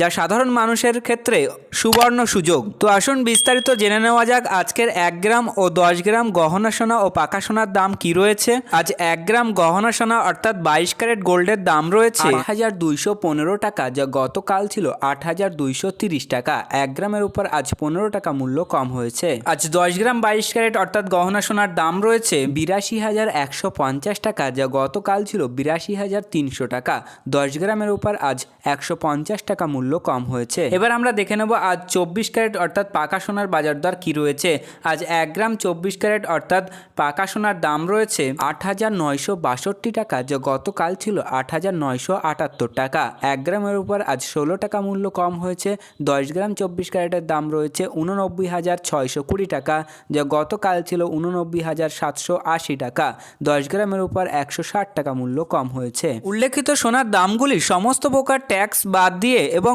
যা সাধারণ মানুষের ক্ষেত্রে সুবর্ণ সুযোগ। তো আসুন বিস্তারিত জেনে নেওয়া যাক আজকের এক গ্রাম ও দশ গ্রাম গহনা সোনা ও পাকা সোনার দাম কি রয়েছে। আজ এক গ্রাম গহনা সোনা অর্থাৎ বাইশ ক্যারেট গোল্ডের দাম রয়েছে আট হাজার দুইশো পনেরো টাকা, যা গতকাল ছিল আট হাজার দুইশো তিরিশ টাকা। এক গ্রামের উপর আজ পনেরো টাকা মূল্য কম হয়েছে। আজ দশ গ্রাম বাইশ ক্যারেট অর্থাৎ গহনা সোনার দাম রয়েছে বিরাশি হাজার একশো পঞ্চাশ টাকা, যা গতকাল ছিল বিরাশি হাজার তিনশো টাকা। দশ গ্রামের উপর আজ একশো পঞ্চাশ টাকা মূল্য কম হয়েছে। এবার আমরা দেখে নেব আজ চব্বিশ ক্যারেট অর্থাৎ পাকা সোনার বাজার দর কি রয়েছে। আজ এক গ্রাম চব্বিশ ক্যারেট অর্থাৎ পাকা সোনার দাম রয়েছে আট হাজার নয়শো বাষট্টি টাকা যা গতকাল ছিল আট হাজার নয়শো আটাত্তর টাকা। এক গ্রামের উপর আজ ষোলো টাকা মূল্য কম হয়েছে দশ গ্রাম চব্বিশ ক্যারেটের দাম রয়েছে উননব্বই হাজার ছয়শো কুড়ি টাকা যা গতকাল ছিল উননব্বই হাজার সাতশো আশি টাকা। দশ গ্রামের উপর একশো ষাট টাকা মূল্য কম হয়েছে। উল্লেখিত সোনার দামগুলি সমস্ত প্রকার ট্যাক্স বাদ দিয়ে এবং